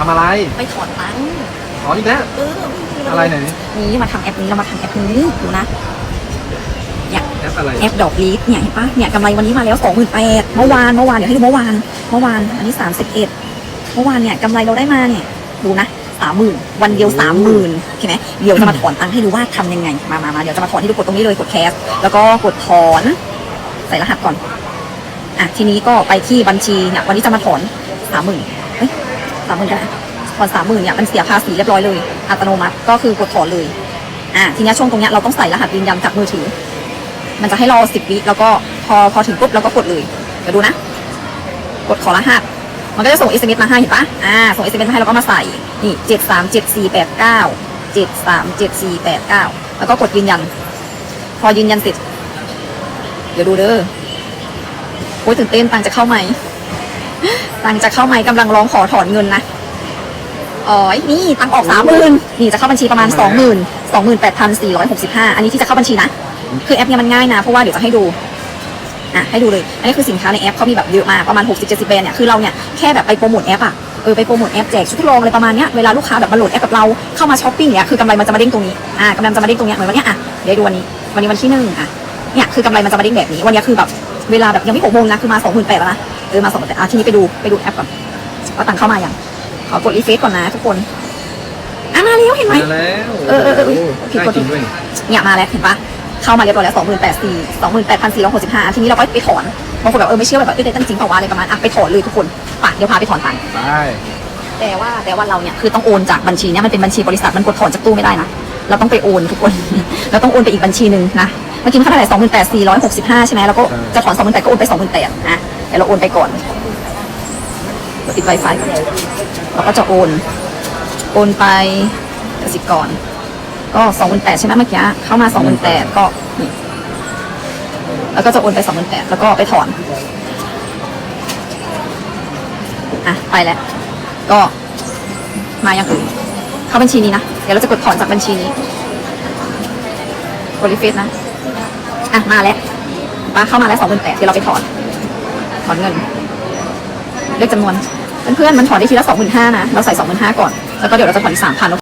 ทำอะไรไปถอนตังค์อ๋ออีกแล้วเอออะไรไหนนี่มาทำแอปนี้เรามาทำแอปนี้ดูนะ แอปอะไรแอปดอกลีดเนี่ยเห็นปะเนี่ยกำไรวันนี้มาแล้วสองหมื่นแปดเมื่อวานเมื่อวานเดี๋ยวให้ดูเมื่อวานเมื่อวานอันนี้สามสิบเอ็ดเมื่อวานเนี่ยกำไรเราได้มาเนี่ยดูนะสามหมื่นวันเดียวสามหมื่นโอเคไหมเดี๋ยวจะมาถอนตังค์ให้ดูว่าทำยังไงมามามาเดี๋ยวจะมาถอนให้ดูกดตรงนี้เลยกดแคสแล้วก็กดถอนใส่รหัสก่อนอะทีนี้ก็ไปที่บัญชีเนี่ยวันนี้จะมาถอนสามหมื่นเฮ้ย สามหมื่นกันนะถอนสามหมื่นเนี่ยมันเสียภาษีเรียบร้อยเลย อัตโนมัติก็คือกดถอนเลยอะทีนี้ช่วงตรงเนี้ยเราต้องใส่รหัสยืนยันจากมือถือ มันจะให้รอสิบวิแล้วก็พอพอถึงปุ๊บเราก็กดเลยเดี๋ยวดูนะ กดขอรหัสมันก็จะส่ง SMS มาให้เห็นปะอ่าส่ง SMS มาให้แล้วก็มาใส่ นี่เจ็ดสามเจ็ดสี่แปดเก้าเจ็ดสามเจ็ดสี่แปดเก้าแล้วก็กดยืนยัน พอยืนยันเสร็จ เดี๋ยวดูเด้อโอ้ยตื่นเต้นตังจะเข้าไหม ตังค์จะเข้าไหมกำลังร้องขอถอนเงินนะอ๋อนี่ตังค์ออกสามหมื่นนี่จะเข้าบัญชีประมาณสองหมื่นสองหมื่นแปดพันสี่ร้อยหกสิบห้าอันนี้ที่จะเข้าบัญชีนะ คือแอปเนี้ยมันง่ายนะเพราะว่าเดี๋ยวจะให้ดูอะให้ดูเลย อันนี้คือสินค้าในแอปเขามีแบบเยอะมากประมาณ 60 70แบรนด์เนี่ยคือเราเนี่ยแค่แบบไปโปรโมทแอปอะเออไปโปรโมทแอปแจกชุดทดลองอะไรประมาณเนี้ยเวลาลูกค้าแบบมาโหลดแอปกับเราเข้ามาช้อปปิ้งเนี่ยคือกำไรมันจะมาเด้งตรงนี้อ่ากำไรมันจะมาเด้งตรงเนี้ยเหมือนวันเนี้ยอะเดี๋ยวดูวันนี้วันนี้วันที่หนึ่งอะเนี่ยคือกำไรมันจะมาเด้งแบบนี้วันเนี้ยคือแบบเวลาแบบยังไม่หกโมงนะคือมา2 8 0 0 0แล้วนะ เออมา2 8 0 0อะทีนี้ไปดูไปดูแอปก่อนว่าตังค์เข้ามายังขอกดรีเฟซก่อนนะทุกคนอะมาแล้วเห็นไหมมาแล้วเออเออเออโโหผิดได้กฎจริงด้วยเนี่ยมาแล้วเห็นปะเข้ามาเรียบร้อยแล้วสองหมื่นแปดสี่สองหมื่นแปดพันสี่ร้อยหกสิบห้าทีนี้เราก็ไปถอนบางคนแบบเออไม่เชื่อแบบเออได้ตั้งจริงเปล่าวะอะไรประมาณอะไปถอนเลยทุกคนป่ะเดี๋ยวพาไปถอนตังค์ไปแต่ว่าแต่ว่าเราเนี่ยคือต้องโอนจากบัญชีเนี่ยมันเป็นบัญชีบริษัทมันกดถอนจากตู้ไม่ได้นะเราต้องไปโอนทุกคนเราต้องโอนไปอีกบัญชีหนึ่งนะเมื่อกี้มันเท่าไหร่สองหมื่นแปดสี่ร้อยหกสิบห้าใช่ไหมแล้วก็จะถอนสองหมื่นแปดก็โอนไปสองหมื่นแปดนะ เดี๋ยวเราโอนไปก่อนกดติดไวไฟเราก็จะโอน โอนไปกสิกรก็สองหมื่นแปดใช่ไหมเมื่อกี้เข้ามาสองหมื่นแปดก็นี่แล้วก็จะโอนไปสองหมื่นแปดแล้วก็ไปถอนอะไปแล้ว ก็มาอย่างอื่นเข้าบัญชีนี้นะเดี๋ยวเราจะกดถอนจากบัญชีนี้กดรีเฟซนะอะมาแล้วป้าเข้ามาแล้วสองหมื่นแปดเดี๋ยวเราไปถอน อนเงินเลือกจำนวนเพื่อนๆมันถอนได้ทีละสองหมื่นห้านะ เราใส่สองหมื่นห้าก่อน แล้วก็เดี๋ยวเราจะถอนอีกสามพัน